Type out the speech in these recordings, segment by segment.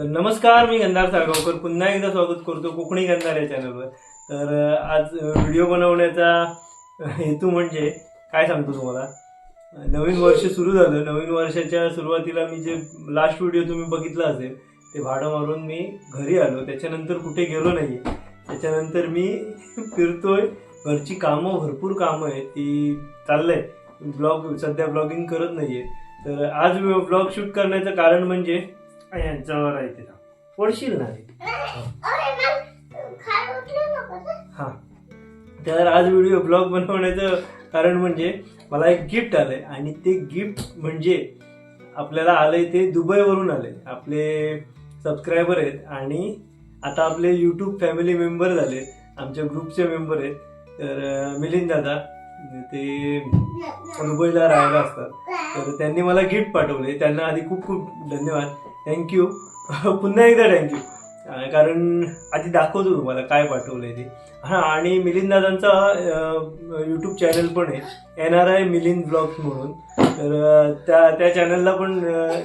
तर नमस्कार मी गंधार साळगावकर. पुन्हा एकदा स्वागत करतो कोकणी गंधार या चॅनलवर तर आज व्हिडिओ बनवण्याचा हेतू म्हणजे काय सांगतो तुम्हाला? नवीन वर्ष सुरू झालं. नवीन वर्षाच्या सुरुवातीला मी जे लास्ट व्हिडिओ तुम्ही बघितला असेल ते भाडं मारून मी घरी आलो. त्याच्यानंतर कुठे गेलो नाही. त्याच्यानंतर मी फिरतोय. घरची कामं भरपूर कामं आहेत. ती चाललंय. ब्लॉग सध्या ब्लॉगिंग करत नाही आहे तर आज ब्लॉग शूट करण्याचं कारण म्हणजे यांच्यावर आहे ते पडशील ना. हा? तर आज व्हिडिओ ब्लॉग बनवण्याचं कारण म्हणजे मला एक गिफ्ट आलंय आणि ते गिफ्ट म्हणजे आपल्याला आलंय ते दुबईवरून आलंय. आपले सबस्क्रायबर आहेत आणि आता आपले यूट्यूब फॅमिली मेंबर झाले आमच्या ग्रुपचे मेंबर आहेत. तर मिलिंद दादा ते दुबईला राहायला असतात. तर त्यांनी मला गिफ्ट पाठवले त्यांना आधी खूप खूप धन्यवाद. थँक्यू पुन्हा एकदा थँक्यू कारण आधी दाखवतो तुम्हाला काय पाठवलंय ते. हां आणि मिलिंद दादांचा यूट्यूब चॅनल पण आहे. N R I Milind blogs म्हणून. तर त्या त्या चॅनलला पण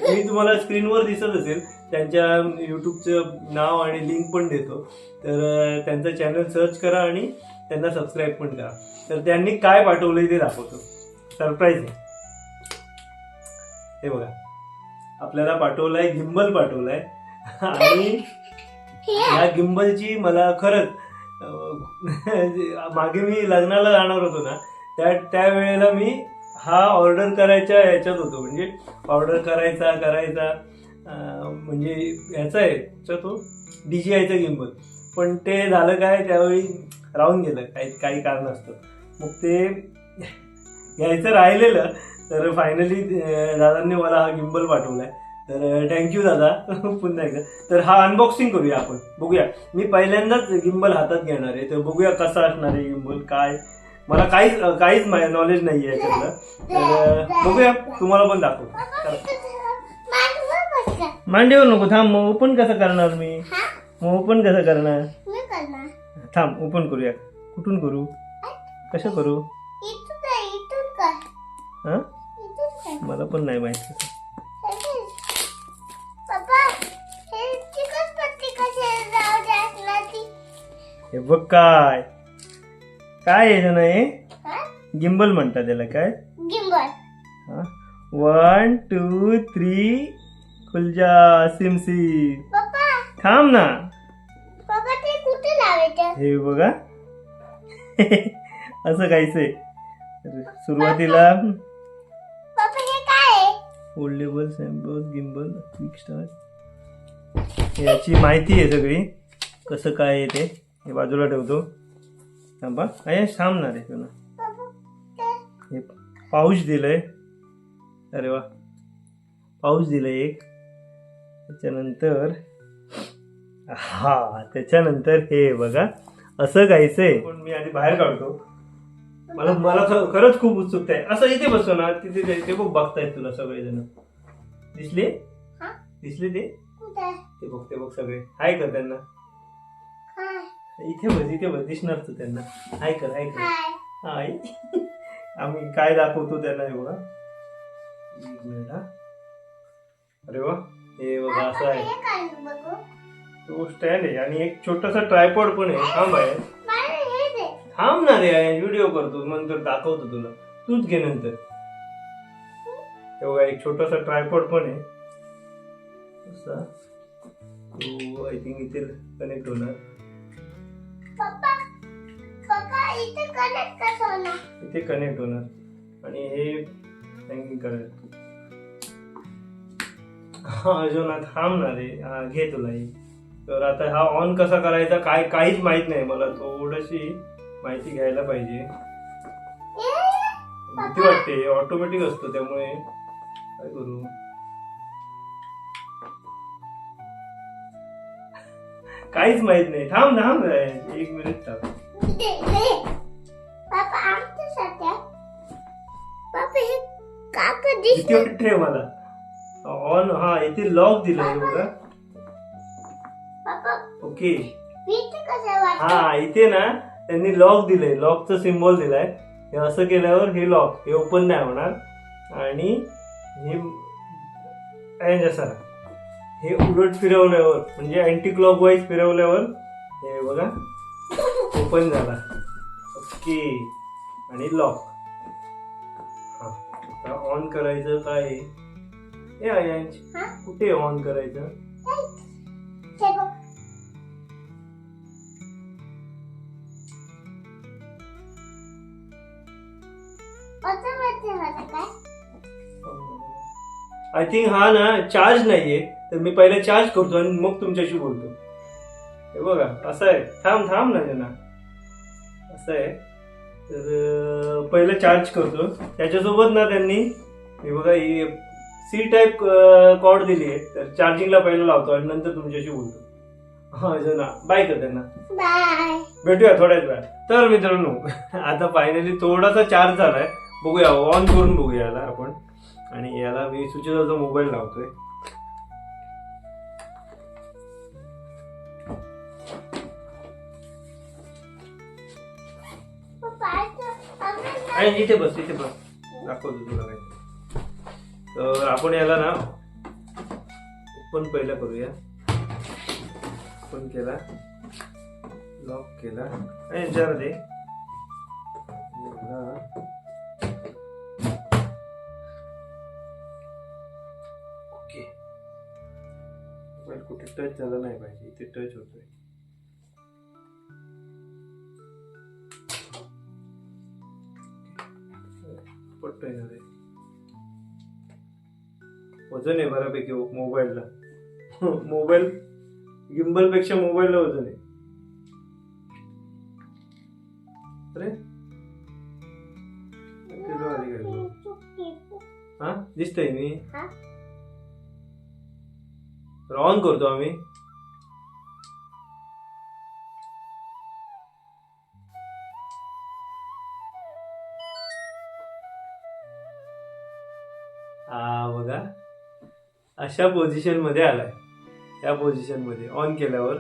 मी तुम्हाला स्क्रीनवर दिसत असेल. त्यांच्या यूट्यूबचं नाव आणि लिंक पण देतो. तर त्यांचं चॅनल सर्च करा आणि त्यांना सबस्क्राईब पण करा. तर त्यांनी काय पाठवलंय ते दाखवतो. सरप्राईज आहे. हे बघा. आपल्याला पाठवलाय गिंबल पाठवलाय. आणि या गिंबलची मला खरंच मागे मी लग्नाला जाणार होतो ना त्या त्यावेळेला मी हा ऑर्डर करायच्या ह्याच्यात होतो. म्हणजे ऑर्डर करायचा करायचा म्हणजे ह्याचा आहे ह्याचा तो डी जी आयचा गिंबल पण ते झालं काय त्यावेळी राहून गेलं काही काही कारण असतं मग ते घ्यायचं राहिलेलं तर फायनली दादांनी मला हा गिंबल पाठवलाय. तर थँक्यू दादा पुन्हा एकदा. तर हा अनबॉक्सिंग करूया आपण. बघूया. मी पहिल्यांदाच गिंबल हातात घेणार आहे. तर बघूया कसा असणार आहे गिंबल काय? मला काहीच काहीच नॉलेज नाही आहे याच्यातलं. तर बघूया. तुम्हाला पण दाखवू मांडीवर नको थांब. मग ओपन कसं करणार मी? मग ओपन कसं करणार? थांब ओपन करूया. कुठून करू? कसं करू. हा? मला पण नाही माहिती हे बघ काय. काय आहे नाही गिंबल म्हणतात त्याला काय? वन टू थ्री खुलजा सिम सिम. थांब ना. हे बघा. असं काहीच सुरुवातीला foldable sample gimbal quick start याची माहिती आहे सगळी. कसं काय आहे ते? हे बाजूला ठेवतो. थांबा. आहे थांबणार आहे तुला. हे पाऊच दिलंय. अरे वा. पाऊच दिलंय एक. त्याच्यानंतर हा त्याच्यानंतर हे बघा. असं काहीच आहे. पण मी आधी बाहेर काढतो. मला मला ख- खरंच खूप उत्सुकता आहे. असं इथे बसतो ना तिथे ते- ते बघ बघतायत तुला सगळेजण. दिसले? हा? दिसले ते? ते बघ ते बघ सगळे. हाय कर त्यांना. इथे बस इथे बस. दिसणार तू त्यांना. हाय कर हाय कर. हाय. आम्ही काय दाखवतो त्यांना हे बघा. एक मिनिट हा. अरे वा. हे बघा असं आहे. तो स्टँड आहे. आणि एक छोटासा ट्रायपॉड पण आहे. थांब आहे थांब ना रे व्हिडिओ करतो नंतर दाखवतो तुला. तूच घे नंतर. हे बघा एक छोटासा ट्रायपॉड पण आहे. असा तो आय थिंक इथे कनेक्ट होणार? इथे कनेक्ट होणार. आणि हे हँगिंग करायचं. हा अजून थांब ना रे हा घे तुला हे. तर आता हा ऑन कसा करायचा काय काहीच माहीत नाही मला. थोडीशी माहिती घ्यायला पाहिजे. भीती वाटते ऑटोमॅटिक असतो त्यामुळे. काय करू? काहीच माहीत नाही. थांब थांब. एक मिनिट थांब. वाटते मला. ऑन हा इथे लॉक दिलंय बघा. ओके हा इथे ना त्यांनी लॉक दिलंय. लॉकचं सिम्बॉल दिलाय. हे असं केल्यावर हे लॉक हे ओपन नाही होणार. आणि हे जसा हे उलट फिरवल्यावर म्हणजे अँटी क्लॉक वाईज फिरवल्यावर हे बघा ओपन झाला. ओके आणि लॉक हा. आता ऑन करायचं काय? हे आयांश हा? कुठे ऑन करायचं? आय थिंक हा ना चार्ज नाहीये. तर मी पहिले चार्ज करतो आणि मग तुमच्याशी बोलतो. हे बघा असं आहे. थांब थांब ना ना असं आहे. तर पहिलं चार्ज करतो. त्याच्यासोबत ना त्यांनी हे बघा ही सी टाईप कॉर्ड दिली आहे. तर चार्जिंगला पहिलं लावतो आणि नंतर तुमच्याशी बोलतो. हा ना बाय कर त्यांना भेटूया थोड्याच वेळात. तर मित्रांनो आता फायनली थोडासा चार्ज झालाय. बघूया ऑन करून बघूया आपण. आणि याला मी जो मोबाईल लावतोय. आणि इथे बस इथे बस. दाखवतो तुला काय तर आपण याला ना ओपन पहिला करूया. ओपन केला. लॉक केला. आणि याच्यावर दे. ओके. मोबाईल कुठे टच झाला नाही पाहिजे इथे टच होतोय. पटतोय ना रे? वजन आहे बऱ्यापैकी मोबाईलला. मोबाईल गिम्बलपेक्षा मोबाईलला वजन आहे. अरे. हा दिसतंय मी. हा. तर ऑन करतो आम्ही. हा बघा. अशा पोझिशनमध्ये आलाय. या पोझिशनमध्ये. ऑन केल्यावर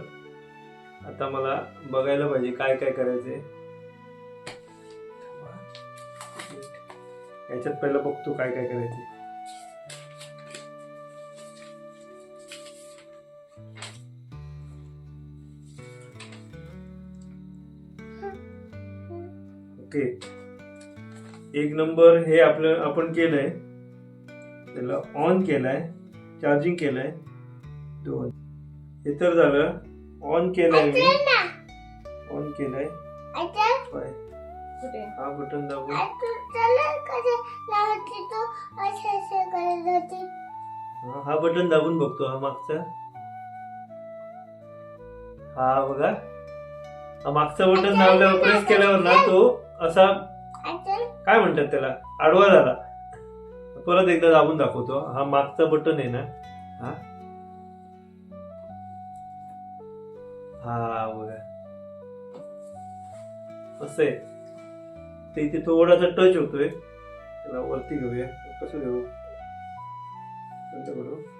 आता मला बघायला पाहिजे काय काय करायचंय. याच्यात पहिलं बघतो काय काय करायचं ओके. एक नंबर हे आपलं आपण केलंय. त्याला ऑन केलाय. चार्जिंग केलंय. दोन. हे तर झालं. ऑन केलंय मी ऐकलं ना? ऑन? पाय कुठे? हा बटन दाबून. हा हा बटन दाबून बघतो हा मागचा. हा बघा. हा मागचा बटन दाबल्यावर प्रेस केल्यावर ना तो असा? काय म्हणतात त्याला? आडवा झाला. परत एकदा दाबून दाखवतो. हा मागचा बटन आहे ना? हा? हा बघा. असं आहे. ते इथे थोडासा टच होतोय. त्याला वरती घेऊया. कसं घेऊ करू.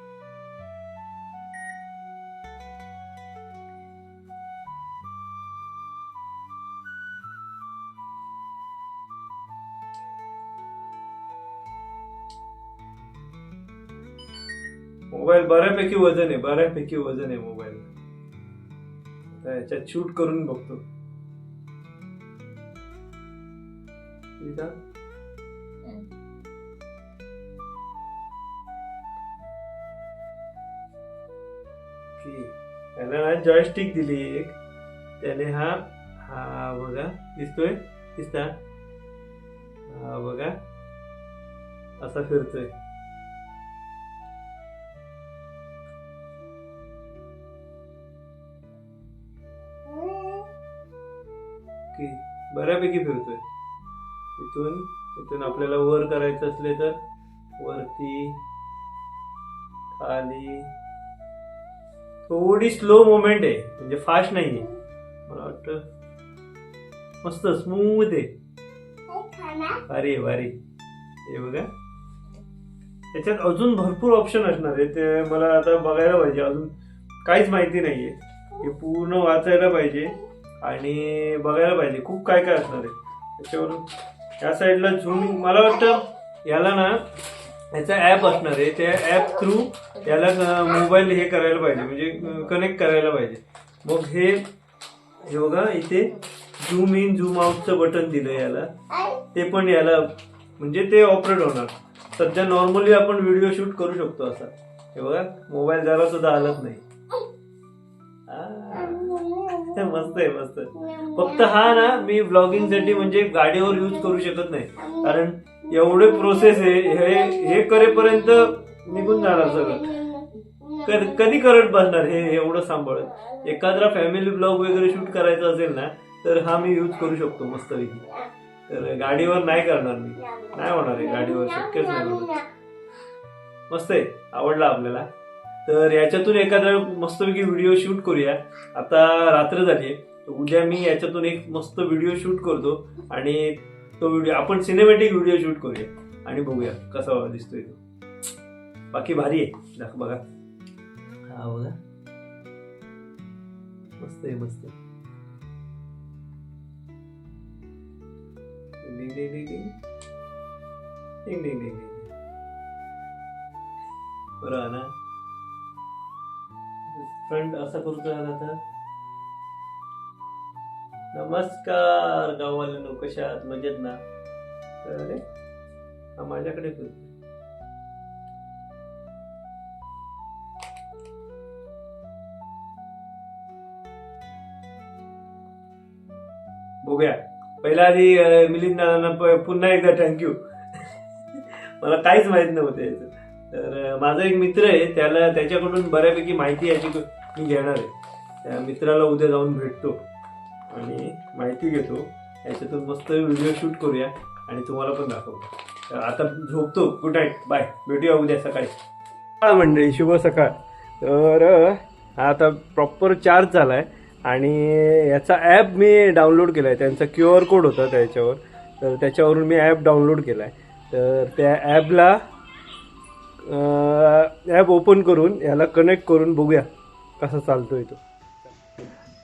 मोबाईल बऱ्यापैकी वजन आहे बऱ्यापैकी वजन आहे मोबाईल. याच्यात शूट करून बघतो. त्याला जॉयस्टिक दिली एक. त्याने हा हा बघा दिसतोय? दिसता? हा बघा. असा फिरतोय. की बऱ्यापैकी फिरतोय. इथून इथून आपल्याला वर करायचं असले तर वरती खाली. थोडी स्लो मोमेंट आहे म्हणजे फास्ट नाही आहे मला वाटतं मस्त स्मूथ आहे. भारी आहे भारी हे बघा. त्याच्यात अजून भरपूर ऑप्शन असणार आहे ते मला आता बघायला पाहिजे. अजून काहीच माहिती नाहीये. हे पूर्ण वाचायला पाहिजे. आणि बघायला पाहिजे. खूप काय काय असणार आहे. त्याच्यावरून या साईडला झूमिंग मला वाटतं याला ना ह्याचा ॲप असणार आहे. त्या ॲप थ्रू याला मोबाईल हे करायला पाहिजे. म्हणजे कनेक्ट करायला पाहिजे. मग हे हे बघा इथे झूम इन झूम आउटचं बटन दिलं याला. ते पण याला म्हणजे ते ऑपरेट होणार. सध्या नॉर्मली आपण व्हिडिओ शूट करू शकतो असा. हे बघा मोबाईल जरा सुद्धा हलत नाही. हा मस्त आहे मस्त फक्त हा ना मी ब्लॉगिंगसाठी म्हणजे गाडीवर यूज करू शकत नाही. कारण एवढे प्रोसेस आहे हे हे करेपर्यंत निघून जाणार सगळं. कध- करत बसणार हे एवढं सांभाळत एखादा फॅमिली ब्लॉग वगैरे शूट करायचा असेल ना तर हा मी यूज करू शकतो मस्तपैकी. तर गाडीवर नाही करणार मी. नाही होणार आहे गाडीवर शक्यच नाही मस्त आहे आवडला आपल्याला. तर याच्यातून एखादा मस्तपैकी व्हिडिओ शूट करूया. आता रात्र झाली आहे उद्या मी याच्यातून एक मस्त व्हिडिओ शूट करतो आणि तो व्हिडिओ आपण सिनेमॅटिक व्हिडिओ शूट करूया. आणि बघूया कसा दिसतोय तो. बाकी भारी आहे. दाख- बघा. हा बघा. मस्त आहे मस्त डिंग डिंग डिंग डिंग डिंग डिंग डिंग डिंग बरोबर ना? फ्रंट असं करतो याला तर नमस्कार गावाला कशा आहात मजेत ना? अरे हा माझ्याकडे करतो बघूया. पहिला आधी मिलिंद दादांना प- पुन्हा एकदा थँक्यू मला काहीच माहीत नव्हतं याचं. तर माझा एक मित्र आहे त्याला त्याच्याकडून बऱ्यापैकी माहिती याची मी घेणार आहे. त्या मित्राला उद्या जाऊन भेटतो आणि माहिती घेतो. याच्यातून मस्त व्हिडिओ शूट करूया आणि तुम्हाला पण दाखवतो तर आता झोपतो. गुड नाईट बाय भेटूया उद्या सकाळी. सकाळ मंडळी शुभ सकाळ. तर हा आता प्रॉपर चार्ज झाला आहे आणि याचा ॲप मी डाउनलोड केला आहे त्यांचा क्यू आर कोड होता त्याच्यावर. तर त्याच्यावरून मी ॲप डाउनलोड केला आहे तर त्या ॲपला ॲप ओपन करून ह्याला कनेक्ट करून बघूया कसा चालतोय तो.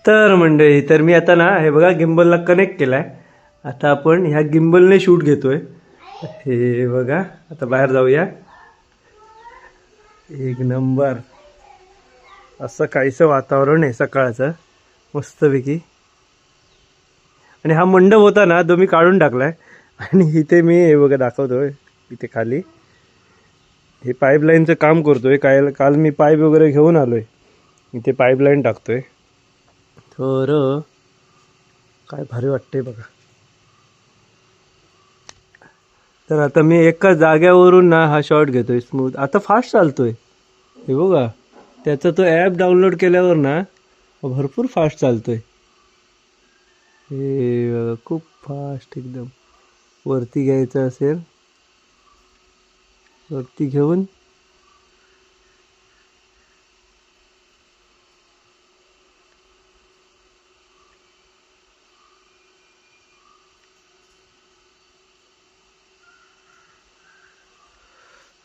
तर मंडळी तर मी आता ना हे बघा गिम्बलला कनेक्ट केला आहे आता आपण ह्या गिम्बलने शूट घेतोय. हे बघा आता बाहेर जाऊया. एक नंबर असं काहीसं वातावरण आहे सकाळचं मस्तपैकी. आणि हा मंडप होता ना तो मी काढून टाकलाय. आणि इथे मी हे बघा दाखवतोय इथे खाली. हे पाईपलाईनचं काम करतो आहे काय काल मी पाईप वगैरे घेऊन आलो आहे इथे पाईपलाईन टाकतो आहे तर काय भारी वाटतंय बघा. तर आता मी एका जाग्यावरून ना हा शॉट आहे स्मूथ आता फास्ट चालतो आहे हे बघा. त्याचा तो ॲप डाउनलोड केल्यावर ना भरपूर फास्ट चालतो आहे हे बघा खूप फास्ट एकदम. वरती घ्यायचं असेल. वरती घेऊन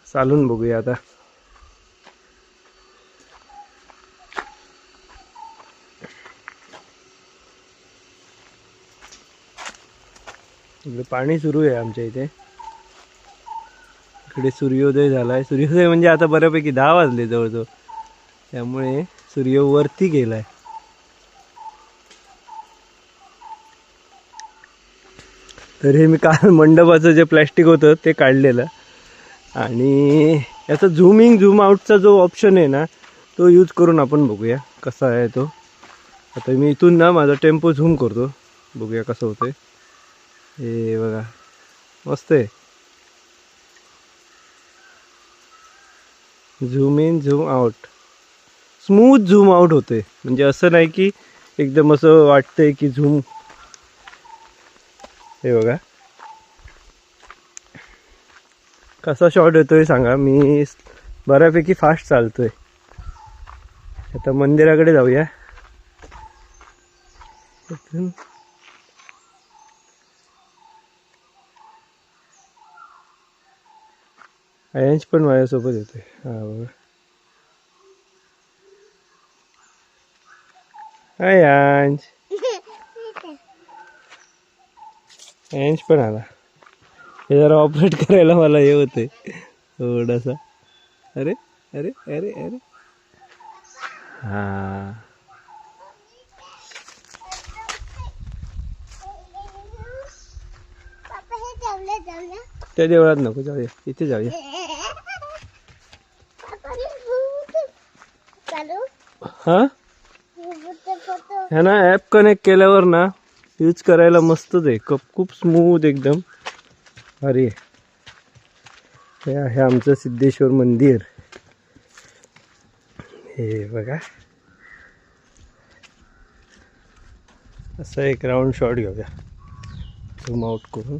चालून बघूया आता. इकडे पाणी सुरू आहे आमच्या इथे. इकडे सूर्योदय झाला आहे सूर्योदय म्हणजे आता बऱ्यापैकी दहा वाजले जवळजवळ. त्यामुळे सूर्य वरती गेलाय. तर हे मी काल मंडपाचं जे प्लॅस्टिक होतं ते काढलेलं. आणि याचा झूमिंग झूम आउटचा जो ऑप्शन आहे ना तो यूज करून आपण बघूया कसा आहे तो. आता मी इथून ना माझा टेम्पो झूम करतो. बघूया कसं होतं हे बघा. मस्त आहे. Zoom in zoom out. Smooth zoom out होते. म्हणजे असं नाही की एकदम असं वाटतंय की झूम. हे बघा. कसा शॉट येतोय सांगा. मी बऱ्यापैकी फास्ट चालतोय. आता मंदिराकडे जाऊया. अयांश पण माझ्यासोबत येतोय हा बघा अयांश अयांश पण आला. हे जरा ऑपरेट करायला मला हे होते. थोडासा. अरे अरे अरे अरे. हा. त्या देवळात नको जाऊया. इथे जाऊया पप्पा मी भूत चालू हा? भूत ह्या ना ॲप कनेक्ट केल्यावर ना यूज करायला मस्तच आहे. कप खूप स्मूथ एकदम. अरे. हे आहे आमचं सिद्धेश्वर मंदिर. हे बघा. असं एक राऊंड शॉट घेऊया. झूम आउट करून.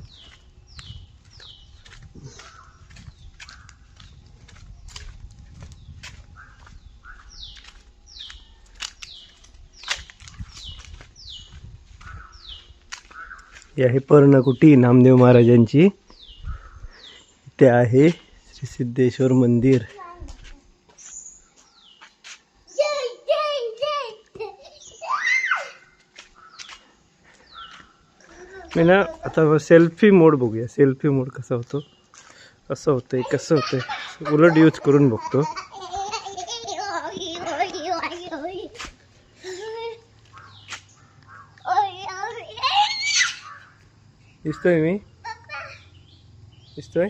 ही आहे पर्णकुटी नामदेव महाराजांची. ते आहे श्री सिद्धेश्वर मंदिर. मी ना आता सेल्फी मोड बघूया. सेल्फी मोड कसा होतो? कसं होतंय कसं होतंय? उलट यूज करून बघतो. दिसतोय मी? दिसतोय?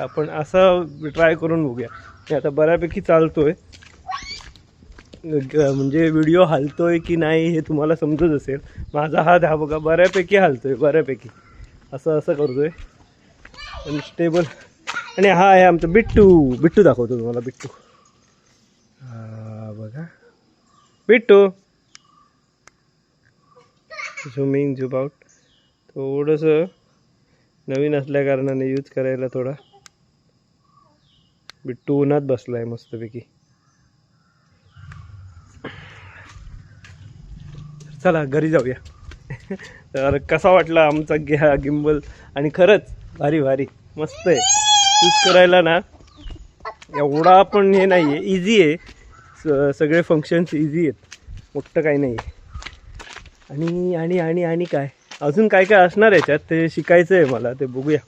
आपण असं ट्राय करून बघूया. मी आता बऱ्यापैकी चालतोय. म्हणजे व्हिडिओ हालतोय की नाही हे तुम्हाला समजत असेल. माझा हात हा बघा बऱ्यापैकी हालतोय बऱ्यापैकी. असं असं करतोय. आणि स्टेबल आणि हा आहे आमचा बिट्टू. बिट्टू दाखवतो तुम्हाला बिट्टू. हा बघा. बिट्टू. झुमिंग झुम आउट थोडंसं नवीन असल्या कारणाने यूज करायला थोडा बिट्टू उन्हात बसला आहे मस्तपैकी. चला घरी जाऊया. तर कसा वाटला आमचा घ्या गिंबल? आणि खरंच भारी भारी. मस्त आहे. यूज करायला ना एवढा पण हे नाही आहे इझी आहे. स सगळे फंक्शन्स इझी आहेत. मोठं काही नाही आहे आणि आणि आणि आणि काय? अजून काय काय असणार याच्यात? ते शिकायचं आहे मला ते बघूया.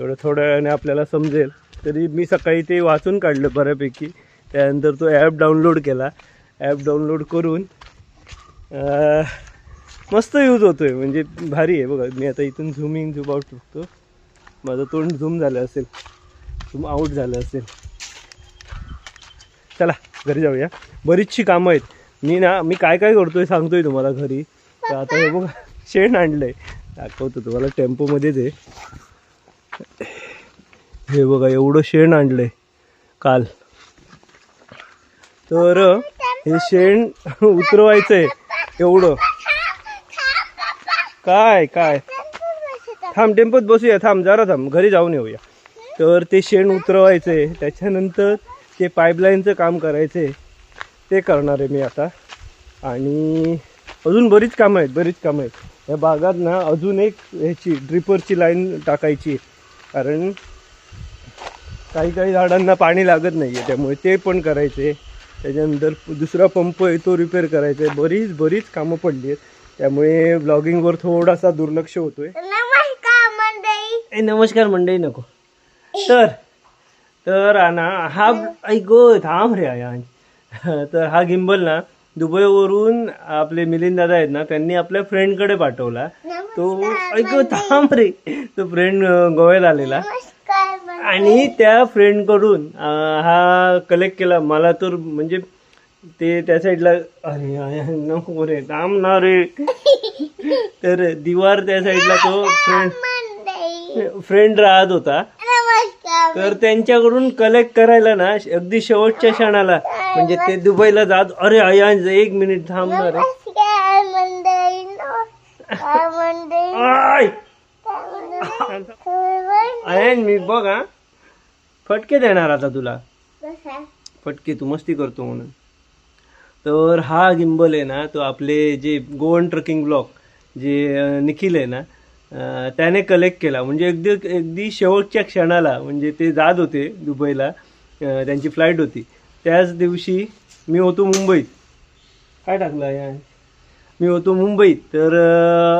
थोडं थोड्या वेळाने आपल्याला समजेल. तरी मी सकाळी ते वाचून काढलं बऱ्यापैकी. त्यानंतर तो ॲप डाउनलोड केला. ॲप डाउनलोड करून मस्त यूज होतो आहे म्हणजे भारी आहे बघा. मी आता इथून झूमिंग झूम आउट बघतो. माझं तोंड झूम झालं असेल. झूम आऊट झालं असेल. चला घरी जाऊया. बरीचशी कामं आहेत. मी ना मी काय काय करतोय सांगतोय तुम्हाला घरी. तर आता हे बघा. शेण आणलंय. दाखवतो तुम्हाला टेम्पोमध्येच आहे. हे बघा एवढं शेण आणलंय काल. तर हे शेण उतरवायचं आहे एवढं. काय काय? थांब टेम्पोत बसूया थांब जरा थांब घरी जाऊन येऊया. तर ते शेण उतरवायचं आहे त्याच्यानंतर ते पाईपलाईनचं काम करायचं आहे ते करणार आहे मी आता. आणि अजून बरीच कामं आहेत बरीच कामं आहेत. या बागात ना अजून एक ह्याची ड्रिपरची लाईन टाकायची आहे. कारण काही काही झाडांना पाणी लागत नाही आहे त्यामुळे ते पण करायचे. त्याच्यानंतर दुसरा पंप आहे तो रिपेअर करायचा आहे. बरीच बरीच कामं पडली आहेत. त्यामुळे ब्लॉगिंगवर थोडासा दुर्लक्ष होतोय. नमस्कार मंडळी. ए नमस्कार मंडळी नको. तर तर आ ना हा ऐक थांब रे तर हा गिंबल ना दुबईवरून आपले मिलिंद दादा आहेत ना त्यांनी आपल्या फ्रेंडकडे पाठवला. तो ऐक थांब रे. तो फ्रेंड गोव्याला आलेला. आणि त्या फ्रेंडकडून हा कलेक्ट केला. मला तर म्हणजे ते त्या साईडला अरे नको रे थांब ना रे. तर दिवार त्या साईडला तो फ्रेंड फ्रेंड राहत होता. तर त्यांच्याकडून कलेक्ट करायला ना अगदी शेवटच्या क्षणाला. म्हणजे ते दुबईला जात अरे अयांज एक मिनिट थांबणार आय! अयन मी बघ हा. फटके देणार आता तुला. फटके तू मस्ती करतो म्हणून. तर हा गिंबल आहे ना तो आपले जे गोवन ट्रकिंग ब्लॉक जे निखिल आहे ना त्याने कलेक्ट केला. म्हणजे अगदी अगदी शेवटच्या क्षणाला म्हणजे ते जात होते दुबईला त्यांची फ्लाईट होती. त्याच दिवशी मी होतो मुंबईत. काय टाकलं या? मी होतो मुंबईत. तर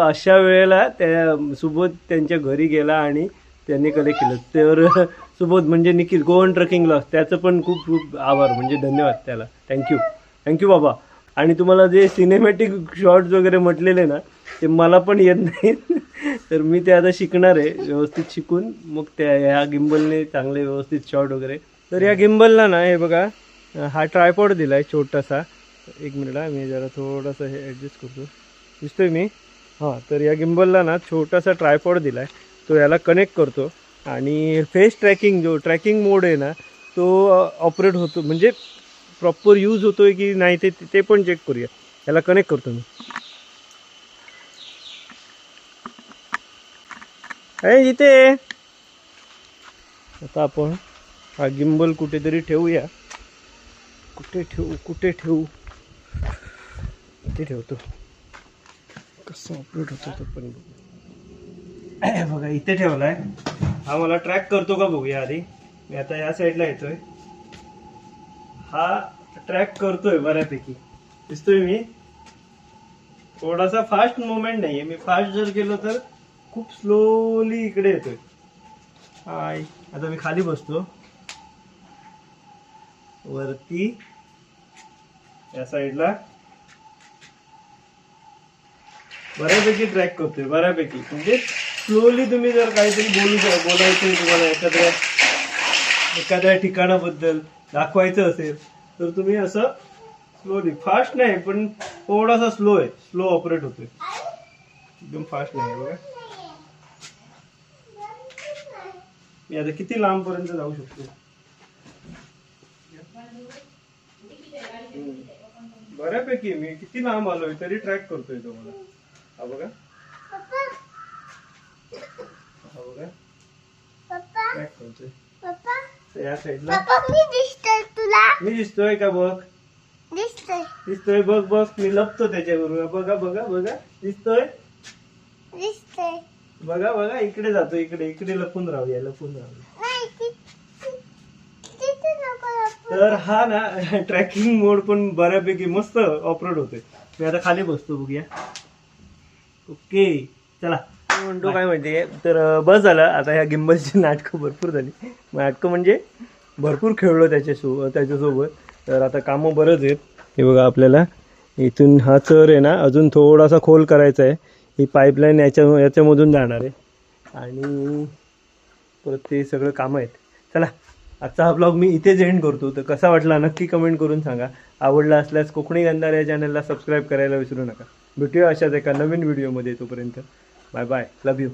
अशा वेळेला त्या सुबोध त्यांच्या घरी गेला आणि त्यांनी कलेक्ट केलं. तर सुबोध म्हणजे निखिल गोवन ट्रकिंगला त्याचं पण खूप खूप आभार. म्हणजे धन्यवाद त्याला. थँक्यू थँक्यू बाबा. आणि तुम्हाला जे सिनेमॅटिक शॉर्ट्स वगैरे म्हटलेले ना ते मला पण येत नाही तर मी ते आता शिकणार आहे व्यवस्थित शिकून. मग त्या ह्या गिम्बलने चांगले व्यवस्थित शॉट वगैरे. तर या गिम्बलला ना हे बघा हा ट्रायपॉड दिला आहे छोटासा. एक मिनिटला मी जरा थोडंसं हे ॲडजस्ट करतो. दिसतोय मी? हां तर या गिंबलला ना छोटासा ट्रायपॉड दिला आहे तो याला कनेक्ट करतो. आणि फेस ट्रॅकिंग जो ट्रॅकिंग मोड आहे ना तो ऑपरेट होतो. म्हणजे प्रॉपर यूज होतो आहे की नाही ते ते पण चेक करूया. याला कनेक्ट करतो मी. आहे इथे आता आपण हा गिंबल कुठेतरी ठेवूया. कुठे ठेवू कुठे ठेवू? इथे ठेवतो. कसं अपलोड होतो तो पण बघा. इथे ठेवलाय. हा मला ट्रॅक करतो का बघूया आधी. मी आता या साईडला येतोय. हा ट्रॅक करतोय बऱ्यापैकी. दिसतोय मी? थोडासा फास्ट मुवमेंट नाहीये. मी फास्ट जर गेलो तर खूप स्लोली इकडे येतोय. हाय आता मी खाली बसतो. वरती. या साईडला बऱ्यापैकी ट्रॅक करतोय बऱ्यापैकी. म्हणजे स्लोली तुम्ही जर काहीतरी बोलू बोलायचं तुम्हाला एखाद्या एखाद्या ठिकाणाबद्दल दाखवायचं असेल तर तुम्ही असं स्लोली फास्ट नाही पण थोडासा स्लो आहे. स्लो ऑपरेट होतोय. एकदम फास्ट नाही बघा. मी आता किती लांब पर्यंत जाऊ शकतो. बऱ्यापैकी मी किती लांब आलोय तरी ट्रॅक करतोय तो मला. हा बघा. हा ट्रॅक करतोय. पप्पा. तर या साईडला तुला. मी दिसतोय का बघ? दिसतोय. दिसतोय बघ बघ. मी लपतो त्याच्याबरोबर. बघा बघा बघा. दिसतोय? दिसतोय. बघा बघा इकडे जातो इकडे इकडे लपून राहूया लपून राहूया नाही ति- ति- तिथे नको लपू. तर हा ना ट्रॅकिंग मोड पण बऱ्यापैकी मस्त ऑपरेट होतोय. मी आता खाली बसतो बघूया. ओके चला. म्हणतो काय माहितीये तर अं, बस झालं. आता ह्या गिंबलची नाटकं भरपूर झाली. नाटकं म्हणजे भरपूर खेळलो त्याच्यासो त्याच्यासोबत. तर आता कामं बरंच आहेत. हे बघा आपल्याला. इथून हा चर आहे ना अजून थोडासा खोल करायचा आहे. ही पाईपलाईन याच्या याच्यामधून जाणार आहे. आणि परत ते सगळं कामं आहेत. चला आजचा हा ब्लॉग मी इथेच एंड करतो. तर कसा वाटला नक्की कमेंट करून सांगा. आवडला असल्यास कोकणी गंधार या चॅनलला सबस्क्राईब करायला विसरू नका. भेटूया अशाच एका नवीन व्हिडिओमध्ये तोपर्यंत. Bye bye love you